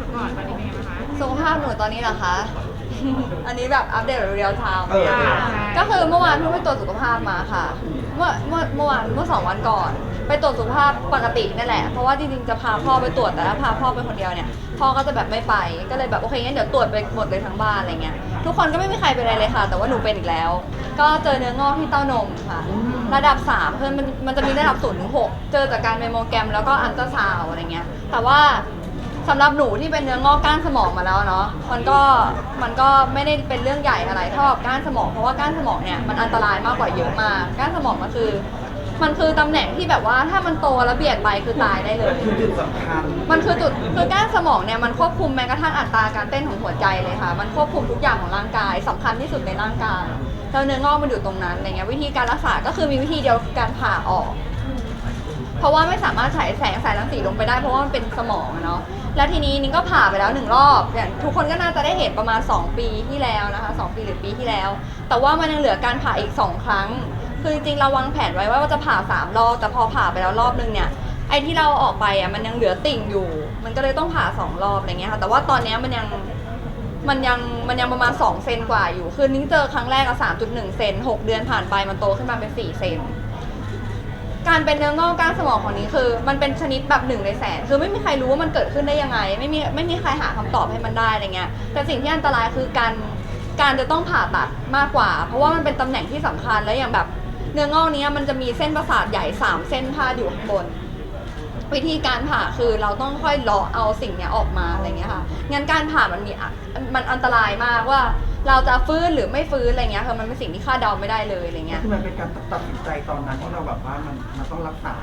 หนูก่อนตอนนี้เป็นยังไงบ้างคะ สุขภาพหนูตอนนี้เหรอคะ อันนี้แบบอัปเดตเรียลไทม์เออ ก็คือเมื่อวานเพิ่งไปตรวจสุขภาพมาค่ะ เมื่อเมื่อเมื่อวานเมื่อสองวันก่อน ไปตรวจสุขภาพปกตินั่นแหละ เพราะว่าจริงๆจะพาพ่อไปตรวจแต่ถ้าพาพ่อไปคนเดียวเนี่ย พ่อก็จะแบบไม่ไป ก็เลยแบบโอเคงั้นเดี๋ยวตรวจไปหมดเลยทั้งบ้านอะไรเงี้ย ทุกคนก็ไม่มีใครเป็นอะไรเลยค่ะ แต่ว่าหนูเป็นอีกแล้ว ก็เจอเนื้องอกที่เต้านมค่ะ ระดับ3คือมันมันจะมีระดับ0ถึง6เจอจากการเมมโมแกรมแล้วก็อัลตราซาวด์อะไรเงี้ย แต่ว่า สำหรับหนูที่เป็นเนื้องอกก้านสมองมาแล้วเนาะมันก็มันก็ไม่ได้เป็นเรื่องใหญ่อะไรเท่ากับก้านสมองเพราะว่าก้านสมองเนี่ยมันอันตรายมากกว่าเยอะมากก้านสมองมันคือ มันคือตำแหน่งที่แบบว่าถ้ามันโตแล้วเบียดไปคือตายได้เลย คือจุดสำคัญมันคือจุดคือก้านสมองเนี่ยมันควบคุมแม้กระทั่งอัตราการเต้นของหัวใจเลยค่ะ มันควบคุมทุกอย่างของร่างกายสำคัญที่สุดในร่างกายแล้วเนื้องอกมันอยู่ตรงนั้นอะไรเงี้ยวิธีการรักษาก็คือมีวิธีเดียวคือการผ่าออก เพราะว่าไม่สามารถฉายแสงสายรังสีลงไปได้เพราะว่ามันเป็นสมองอะเนาะแล้วทีนี้นิ้งก็ผ่าไปแล้วหนึ่งรอบอย่างทุกคนก็น่าจะได้เห็นประมาณ 2 ปีที่แล้วนะคะ2ปีหรือปีที่แล้ว แต่ว่ามันยังเหลือการผ่าอีก 2 ครั้ง คือจริงๆเราวางแผนไว้ว่าจะผ่า3รอบแต่พอผ่าไปแล้วรอบนึงเนี่ยไอ้ที่เราออกไปอะมันยังเหลือติ่งอยู่ มันก็เลยต้องผ่า2รอบอะไรเงี้ยค่ะแต่ว่าตอนเนี้ยมันยังมันยังมันยังประมาณ2เซนกว่าอยู่ คือนิ้งเจอครั้งแรกอะ3.1เซน6เดือนผ่านไปมันโตขึ้นมาเป็น4เซน การเป็นเนื้องอกก้านสมองของนี้คือ มันเป็นชนิดแบบหนึ่งในแสน คือไม่มีใครรู้ว่ามันเกิดขึ้นได้ยังไง ไม่มีไม่มีใครหาคำตอบให้มันได้อะไรเงี้ย แต่สิ่งที่อันตรายคือการการจะต้องผ่าตัดมากกว่า เพราะว่ามันเป็นตำแหน่งที่สำคัญแล้วอย่างแบบเนื้องอกเนี้ยมันจะมีเส้นประสาทใหญ่สามเส้นพาดอยู่ข้างบน วิธีการผ่าคือเราต้องค่อยเลาะเอาสิ่งเนี้ยออกมาอะไรเงี้ยค่ะงั้นการผ่ามันมีอะมันอันตรายมากว่า เราจะฟื้นหรือไม่ฟื้นอะไรเงี้ยคือมันเป็นสิ่งที่คาดเดาไม่ได้เลยอะไรเงี้ย คือมันเป็นการตัดสินใจตอนนั้นที่เราแบบว่ามันมันต้องรักษา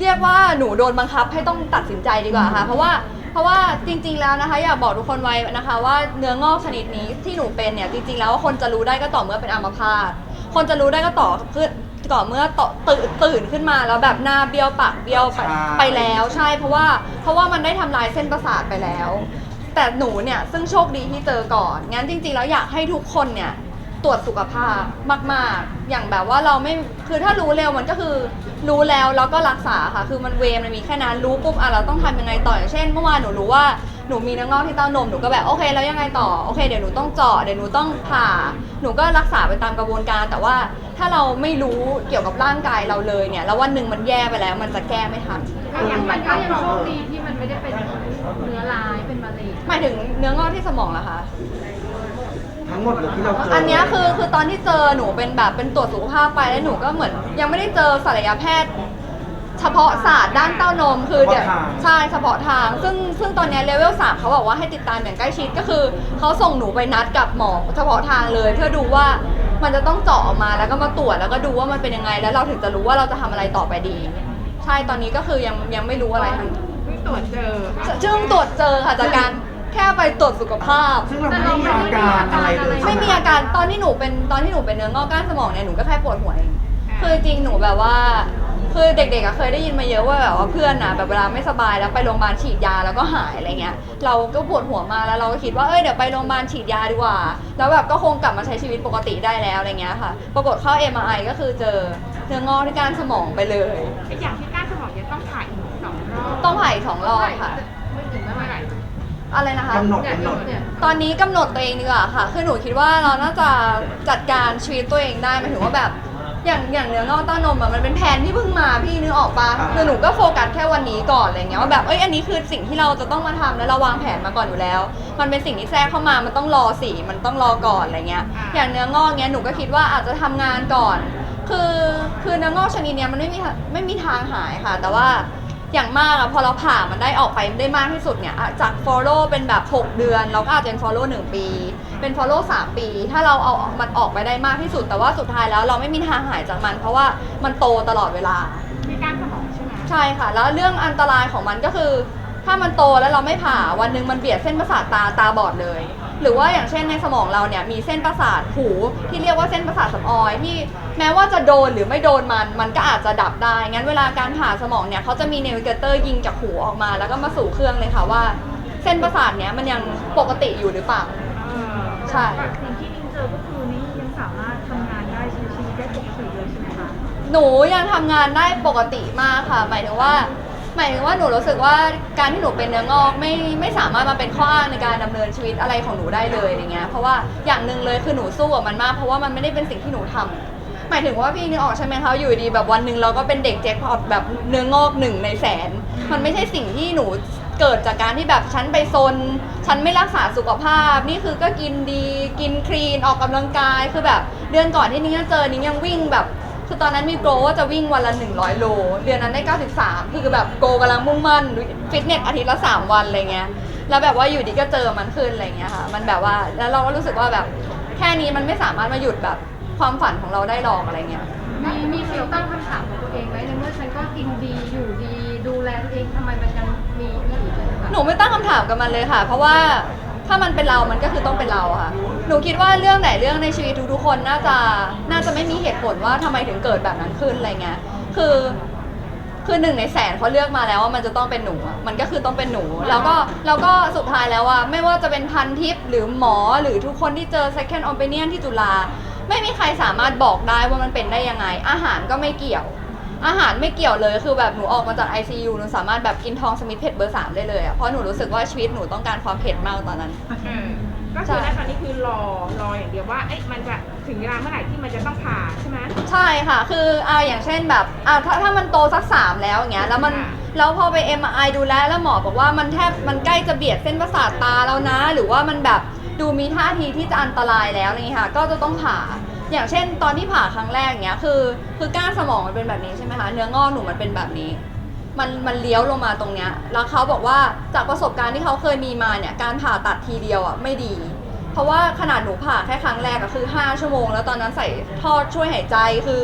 เรียกว่าหนูโดนบังคับให้ต้องตัดสินใจดีกว่าค่ะ เพราะว่าเพราะว่าจริง ๆ แล้วนะคะ อยากบอกทุกคนไว้นะคะ ว่าเนื้องอกชนิดนี้ที่หนูเป็นเนี่ยจริง ๆ แล้วคนจะรู้ได้ก็ต่อเมื่อเป็นอัมพาตคนจะรู้ได้ก็ต่อเพื่อต่อเมื่อต่อตื่นตื่นขึ้นมาแล้วแบบหน้าเบี้ยวปากเบี้ยวไปใช่ ไปแล้วใช่เพราะว่าเพราะว่ามันได้ทำลายเส้นประสาทไปแล้ว แต่หนูเนี่ยซึ่งโชคดีที่เจอก่อน งั้นจริงๆแล้วอยากให้ทุกคนเนี่ยตรวจสุขภาพมาก ๆ อย่างแบบว่าเราไม่คือถ้ารู้เร็วมันก็คือรู้แล้วแล้วก็รักษาค่ะ คือมันเวรมันมีแค่นั้นรู้ปุ๊บอะเราต้องทำยังไงต่ออย่างเช่น เมื่อวานหนูรู้ว่าหนูมีน้องอกที่เต้านมหนูก็แบบโอเคแล้วยังไงต่อโอเคเดี๋ยวหนูต้องเจาะเดี๋ยวหนูต้องผ่า หนูก็รักษาไปตามกระบวนการ แต่ว่าถ้าเราไม่รู้เกี่ยวกับร่างกายเราเลยเนี่ยแล้ววันหนึ่งมันแย่ไปแล้ว มันจะแก้ไม่ทัน ยังมันก็ยังโชคดีที่มันไม่ได้เป็นเนื้อร้ายเป็นมะเร็งหมายถึงเนื้องอกที่สมองเหรอคะ ทั้งหมดเลยที่เราเจออัอันเนี้ยคือคือตอนที่เจอหนูเป็นแบบเป็นตรวจสุขภาพไปแล้วหนูก็เหมือน ยังไม่ได้เจอศัลยแพทย์ เฉพาะศาสตร์ด้านเต้านมคือเดี๋ยวใช่เฉพาะทาง ซึ่งซึ่งตอนเนี้เลเวลสามเขาบอกว่าให้ติดตามอย่างใกล้ชิดก็คือเขาส่งหนูไปนัดกับหมอเฉพาะทางเลย เพื่อดูว่ามันจะต้องเจาะออกมาแล้วก็มาตรวจแล้วก็ดูว่ามันเป็นยังไง แล้วเราถึงจะรู้ว่าเราจะทำอะไรต่อไปดี ใช่ตอนนี้ก็คือยังยังไม่รู้อะไรทั้งเพิ่งตรวจเจอซึ่งตรวจเจอค่ะจากการแค่ไปตรวจสุขภาพ ซึ่งเราไม่ได้มีอาการอะไรเลยไม่มีอาการตอนที่หนูเป็นตอนที่หนูเป็นเนื้องอกก้านสมองเนี่ยหนูก็แค่ปวดหัวเองคือจริงๆหนูแบบว่าคือเด็กๆอะเคยได้ยินมาเยอะว่าแบบว่าเพื่อนนะแบบเวลาไม่สบายแล้วไปโรงพยาบาลฉีดยาแล้วก็หายอะไรเงี้ย เราก็ปวดหัวมาแล้วเราก็คิดว่าเอ้ยเดี๋ยวไปโรงพยาบาลฉีดยาดีกว่า แล้วแบบก็คงกลับมาใช้ชีวิตปกติได้แล้วอะไรเงี้ยค่ะ ปรากฏเข้า MRI ก็คือเจอเนื้องอกที่ก้านสมองไปเลยไอ้อย่างที่ ต้องผ่าอีกสองรอบค่ะ ไม่ถึงเมื่อไหร่อะไรนะคะ กำหนดเนี่ยกำหนดเนี่ยตอนนี้กำหนดตัวเองดีกว่าค่ะ คือหนูคิดว่าเราน่าจะจัดการชีวิตตัวเองได้หมายถึงว่าแบบ อย่างอย่างเนื้องอกเต้านมอะมันเป็นแผนที่เพิ่งมาพี่นึกออกปะอ่า คือหนูก็โฟกัสแค่วันนี้ก่อนอะไรเงี้ยว่าแบบ เอ้ย อันนี้คือสิ่งที่เราจะต้องมาทำแล้วเราวางแผนมาก่อนอยู่แล้ว มันเป็นสิ่งที่แทรกเข้ามา มันต้องรอสีมันต้องรอก่อนอะไรเงี้ย อย่างเนื้องอกเงี้ยหนูก็คิดว่าอาจจะทำงานก่อน คือคือเนื้องอกชนิดเนี้ยมันไม่มีทางไม่มีทางหายค่ะ แต่ว่า อย่างมากอะพอเราผ่ามันได้ออกไปได้มากที่สุดเนี่ยอะจาก follow เป็นแบบ 6 เดือน เราก็อาจจะเป็น follow 1 ปี เป็น follow 3 ปี ถ้าเราเอามันออกไปได้มากที่สุด แต่ว่าสุดท้ายแล้วเราไม่มีทางหายจากมัน เพราะว่ามันโตตลอดเวลา มีก้านสมองใช่ไหมใช่ค่ะ แล้วเรื่องอันตรายของมันก็คือ ถ้ามันโตแล้วเราไม่ผ่าวันหนึ่งมันเบียดเส้นประสาทตาตาบอดเลย หรือว่าอย่างเช่นในสมองเราเนี่ยมีเส้นประสาทหูที่เรียกว่าเส้นประสาทสำออยที่แม้ว่าจะโดนหรือไม่โดนมันมันก็อาจจะดับได้ งั้นเวลาการผ่าสมองเนี่ยเขาจะมีเนวิเกเตอร์ยิงจากหูออกมา แล้วก็มาสู่เครื่องเลยค่ะว่า เส้นประสาทเนี้ยมันยังปกติอยู่หรือเปล่าเออใช่ สิ่งที่นิ้งเจอก็คือนิ้งยังสามารถทำงานได้ใช้ชีวิตได้ปกติเลยใช่ไหมคะ หนูยังทำงานได้ปกติมากค่ะ หมายถึงว่า หมายถึงว่าหนูรู้สึกว่าการที่หนูเป็นเนื้องอกไม่ไม่สามารถมาเป็นข้ออ้างในการดำเนินชีวิตอะไรของหนูได้เลยอย่างเงี้ยเพราะว่าอย่างหนึ่งเลยคือหนูสู้กับมันมากเพราะว่ามันไม่ได้เป็นสิ่งที่หนูทำหมายถึงว่าพี่นึกออกใช่ไหมคะอยู่ดีแบบวันหนึ่งเราก็เป็นเด็กแจ็คพอตแบบเนื้องอกหนึ่งในแสน มันไม่ใช่สิ่งที่หนูเกิดจากการที่แบบฉันไปซนฉันไม่รักษาสุขภาพ นี่คือก็กินดีกินคลีนออกกำลังกายคือแบบ เดือนก่อนที่นิ้งจะเจอนิ้งยังวิ่งแบบ คือตอนนั้นมีโกว่าจะวิ่งวันละ 100 โล เดือนนั้นได้ 93 คือแบบโกกำลังมุ่งมั่นฟิตเนสอาทิตย์ละ 3 วันอะไรเงี้ย แล้วแบบว่าอยู่ดีก็เจอมันขึ้นอะไรเงี้ยค่ะ มันแบบว่า แล้วเราก็รู้สึกว่าแบบแค่นี้มันไม่สามารถมาหยุดแบบความฝันของเราได้หรอกอะไรเงี้ย มีมีฟีลตั้งคำถามกับตัวเองไหมในเมื่อฉันก็กินดีอยู่ดีดูแลตัวเองทำไมมันยังมีอีกแบบหนูไม่ตั้งคำถามกับมันเลยค่ะ เพราะว่า ถ้ามันเป็นเรามันก็คือต้องเป็นเราค่ะ หนูคิดว่าเรื่องไหนเรื่องในชีวิตทุกๆคนน่าจะน่าจะไม่มีเหตุผลว่าทำไมถึงเกิดแบบนั้นขึ้นอะไรเงี้ย คือคือหนึ่งในแสนเขาเลือกมาแล้วว่ามันจะต้องเป็นหนูอะมันก็คือต้องเป็นหนู แล้วก็แล้วก็สุดท้ายแล้วว่าไม่ว่าจะเป็นพันทิปหรือหมอหรือทุกคนที่เจอ second opinion ที่จุฬาไม่มีใครสามารถบอกได้ว่ามันเป็นได้ยังไง อาหารก็ไม่เกี่ยว อาหารไม่เกี่ยวเลยคือแบบหนูออกมาจาก ICU หนูสามารถแบบกินทองสมิธเผ็ดเบอร์สามได้เลยอะเพราะหนูรู้สึกว่าชีวิตหนูต้องการความเผ็ดมากตอนนั้นเออก็คือณตอนนี้คือรอรออย่างเดียวว่าเอ๊ะมันจะถึงเวลาเมื่อไหร่ที่มันจะต้องผ่าใช่ไหม ใช่ค่ะ คืออ่าอย่างเช่นแบบอ่าถ้าถ้ามันโตสักสามแล้วอย่างเงี้ย แล้วมัน ค่ะแล้วพอไป MRI ดูแลแล้วหมอบอกว่ามันแทบ มันใกล้จะเบียดเส้นประสาทตาแล้วนะ หรือว่ามันแบบดูมีท่าทีที่จะอันตรายแล้วอะไรเงี้ยค่ะ ก็จะต้องผ่า อย่างเช่น ตอนที่ผ่าครั้งแรกเนี้ยคือ คือก้านสมองมันเป็นแบบนี้ใช่ไหมคะเนื้องอกหนูมันเป็นแบบนี้ มันมันเลี้ยวลงมาตรงเนี้ยแล้วเขาบอกว่าจากประสบการณ์ที่เขาเคยมีมาเนี่ยการผ่าตัดทีเดียวอะไม่ดี เพราะว่าขนาดหนูผ่าแค่ครั้งแรกก็คือ 5 ชั่วโมง แล้วตอนนั้นใส่ท่อช่วยหายใจคือ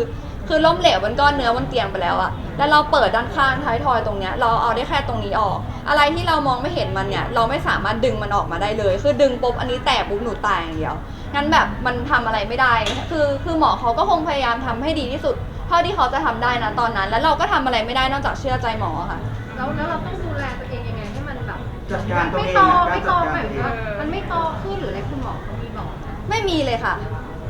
คือล้มเหลวบนก้อนเนื้อบนเตียงไปแล้วอะแล้วเราเปิดด้านข้างท้ายทอยตรงเนี้ยเราเอาได้แค่ตรงนี้ออก อะไรที่เรามองไม่เห็นมันเนี่ย เราไม่สามารถดึงมันออกมาได้เลย คือดึงปุ๊บอันนี้แตกปุ๊บหนูตายอย่างเดียว งั้นแบบมันทำอะไรไม่ได้ คือคือหมอเขาก็คงพยายามทำให้ดีที่สุด เท่าที่เขาจะทำได้นะตอนนั้น แล้วเราก็ทำอะไรไม่ได้นอกจากเชื่อใจหมอค่ะแล้วแล้วเราต้องดูแลตัวเองยังไงให้มันแบบจัดการตัวไม่เองโตอะไม่การโตจัดหกามารยตัวถึงเองว่ามันไม่โตขึ้นหรืออะไรคุณหมอเขามีบอกไหมไม่มีเลยค่ะ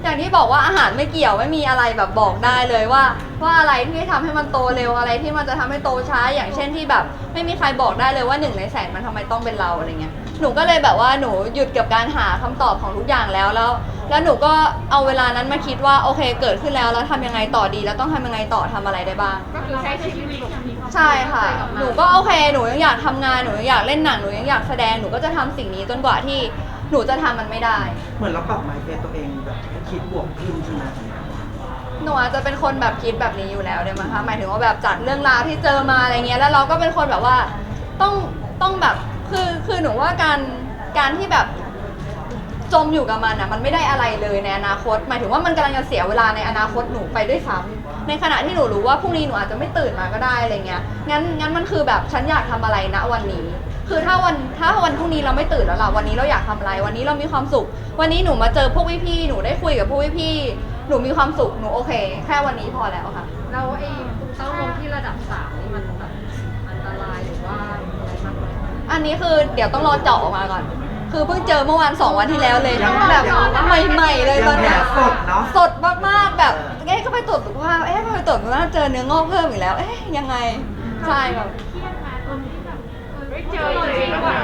อย่างที่บอกว่าอาหารไม่เกี่ยวไม่มีอะไรแบบบอกได้เลยว่า ว่าอะไรที่ทำให้มันโตเร็วอะไรที่มันจะทำให้โตช้าอย่างเช่นที่แบบ ไม่มีใครบอกได้เลยว่าหนึ่งในแสนมันทำไมต้องเป็นเราอะไรเงี้ยหนูก็เลยแบบว่าหนูหยุดกับการหาคำตอบของทุกอย่างแล้วแล้ว แล้วหนูก็เอาเวลานั้นมาคิดว่าโอเคเกิดขึ้นแล้วแล้วทำยังไงต่อดี แล้วต้องทำยังไงต่อทำอะไรได้บ้าง ก็คือใช้ชีวิตปกติใช่ค่ะ หนูก็โอเค หนูยังอยากทำงาน หนูยังอยากเล่นหนัง หนูยังอยากแสดง หนูก็จะทำสิ่งนี้จนกว่าที่ หนูจะทำมันไม่ได้ เหมือนเราปรับไมเฟสตัวเองแบบให้คิดบวกขึ้นใช่ไหมหนูอาจจะเป็นคนแบบคิดแบบนี้อยู่แล้วเลยมั้งคะหมายถึงว่าแบบจัดเรื่องราวที่เจอมาอะไรเงี้ยแล้วเราก็เป็นคนแบบว่าต้องต้องแบบคือคือหนูว่าการการที่แบบจมอยู่กับมันอะมันไม่ได้อะไรเลยในอนาคต หมายถึงว่ามันกำลังจะเสียเวลาในอนาคตหนูไปด้วยซ้ำในขณะที่หนูรู้ว่าพรุ่งนี้หนูอาจจะไม่ตื่นมาก็ได้อะไรเงี้ยงั้นงั้นมันคือแบบฉันอยากทำอะไรณวันนี้ คือถ้าวันถ้าวันพรุ่งนี้เราไม่ตื่นแล้วล่ะวันนี้เราอยากทำอะไร วันนี้เรามีความสุข วันนี้หนูมาเจอพวกพี่ๆหนูได้คุยกับพวกพี่ๆหนูมีความสุขหนูโอเค แค่วันนี้พอแล้วค่ะ แล้วไอ้เต้านมที่ระดับสามนี่มันแบบอันตรายหรือว่าอะไรมากไหมอันนี้คือเดี๋ยวต้องรอเจาะออกมาก่อน คือเพิ่งเจอเมื่อวานสองวันที่แล้วเลยยังแบบยังใหม่ๆเลยตอนเนี้ย ยังแผลสดเนอะสดมากๆแบบเอ๊ะก็ไปตรวจสุขภาพเอ๊ะไปตรวจสุขภาพเจอเนื้องอกเพิ่มอีกแล้ว เอ๊ะยังไง ใช่แบบไม่ เจอเลยแล้วอะ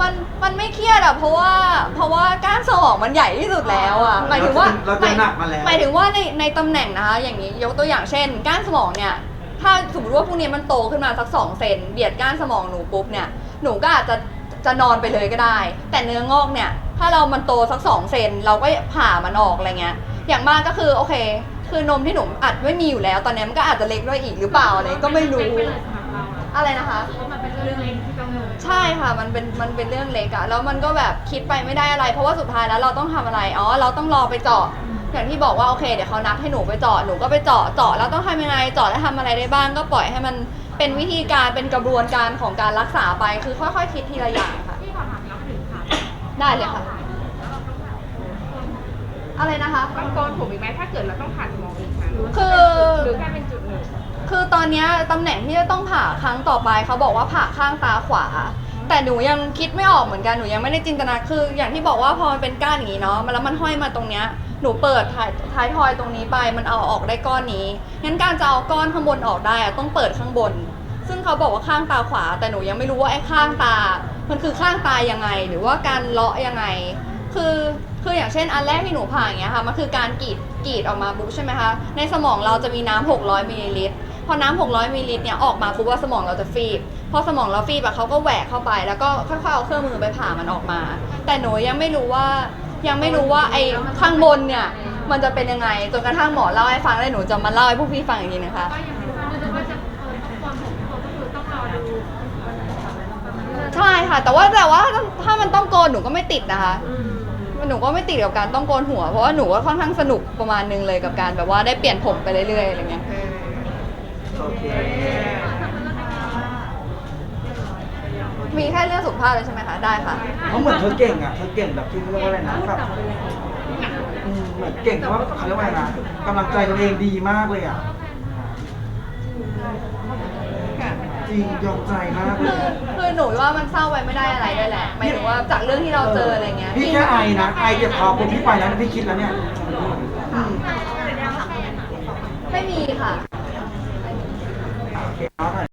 มันมันไม่เครียดอะเพราะว่าเพราะว่าก้านสมองมันใหญ่ที่สุดแล้วอะหมายถึงว่าเราเจอหนักมาแล้ว หมายถึงว่าในในตำแหน่งนะคะอย่างนี้ยกตัวอย่างเช่น ก้านสมองเนี่ยถ้าสมมติว่าพวกนี้มันโตขึ้นมาสักสองเซนเบียดก้านสมองหนูปุ๊บเนี่ยหนูก็อาจจะจะนอนไปเลยก็ได้ แต่เนื้องอกเนี่ยถ้าเรามันโตสักสองเซนเราก็ผ่ามันออกอะไรเงี้ยอย่างมากก็คือโอเค คือนมที่หนูอัดไม่มีอยู่แล้ว ตอนนี้มันก็อาจจะเล็กด้วยอีกหรือเปล่าอะไรก็ไม่รู้ อะไรนะคะมันเป็นเรื่องเล็กที่ต้องเลยใช่ค่ะ มันเป็น มันเป็นเรื่องเล็กอะแล้วมันก็แบบคิดไปไม่ได้อะไร เพราะว่าสุดท้ายแล้วเราต้องทำอะไร อ๋อ เราต้องรอไปเจาะ อย่างที่บอกว่าโอเค เดี๋ยวเขานัดให้หนูไปเจาะ หนูก็ไปเจาะ เจาะแล้วต้องทำยังไง เจาะแล้วทำอะไรได้บ้าง ก็ปล่อยให้มันเป็นวิธีการ เป็นกระบวนการของการรักษาไป คือค่อยๆ คิดทีละอย่างค่ะ ที่ขอถามแล้วถึงค่ะได้เลยค่ะ อะไรนะคะต้องโกนผมอีกไหมถ้าเกิดเราต้องผ่าสมองอีกครั้งคือ หรือแค่เป็นจุดหนึ่ง คือตอนเนี้ยตำแหน่งที่จะต้องผ่าครั้งต่อไปเขาบอกว่าผ่าข้างตาขวา แต่หนูยังคิดไม่ออกเหมือนกันหนูยังไม่ได้จินตนาคือ อย่างที่บอกว่าพอมันเป็นก้านอย่างนี้เนาะมันแล้วมันห้อยมาตรงเนี้ยหนูเปิดท้ายท้ายทอยตรงนี้ไปมันเอาออกได้ก้อนนี้งั้นการจะเอาก้อนข้างบนออกได้อะต้องเปิดข้างบน ซึ่งเขาบอกว่าข้างตาขวา แต่หนูยังไม่รู้ว่าไอ้ข้างตา มันคือข้างตายังไง หรือว่าการเลาะยังไง คือคืออย่างเช่นอันแรกที่หนูผ่าอย่างเงี้ยค่ะมันคือการกรีดกรีดออกมาปุ๊บใช่ไหมคะในสมองเราจะมีน้ำ600มิลลิลิตร พอน้ำ600มิลลิลิตรเนี่ยออกมาปุ๊บว่าสมองเราจะฟีบ พอสมองเราฟีบอะเขาก็แหวกเข้าไป แล้วก็ค่อยๆเอาเครื่องมือไปผ่ามันออกมา แต่หนูยังไม่รู้ว่ายังไม่รู้ว่าไอ้ข้างบนเนี่ยมันจะเป็นยังไงจนกระทั่งหมอเล่าให้ฟังแล้วหนูจะมาเล่าให้พวกพี่ฟังอีกทีนะคะ ก็ยังไม่ทราบเลยว่าจะเออต้องความผมเขาก็คือต้องรอดูวันไหนประมาณนี้ใช่ค่ะ แต่ว่าแต่ว่าถ้ามันต้องโกนหนูก็ไม่ติดนะคะหนูก็ไม่ติดกับการต้องโกนหัว เพราะว่าหนูก็ค่อนข้างสนุกประมาณนึงเลยกับการแบบว่าได้เปลี่ยนผมไปเรื่อยๆอะไรเงี้ย โอเคมีแค่เรื่องสุขภาพเลยใช่ไหมคะ ได้ค่ะเพราะเหมือนเธอเก่งอะเธอเก่งแบบที่เขาเรียกว่าอะไรนะแบบอืมเหมือนเก่งเพราะว่าเขาเรียกว่าอะไรนะกำลังใจตัวเองดีมากเลยอะจริงยอมใจมากเลคืยออะคือหนูว่ามันเศร้าไปไม่ได้อะไรด้วยแหละหมายถึงว่าจากเรื่องที่เราเจออะไรเงี้ยพี่แค่ไอนะไอเจ็บคอปุ๊บพี่ไปแล้วนะพี่คิดแล้วเนี่ยอืมไม่มีค่ะ Kẹo?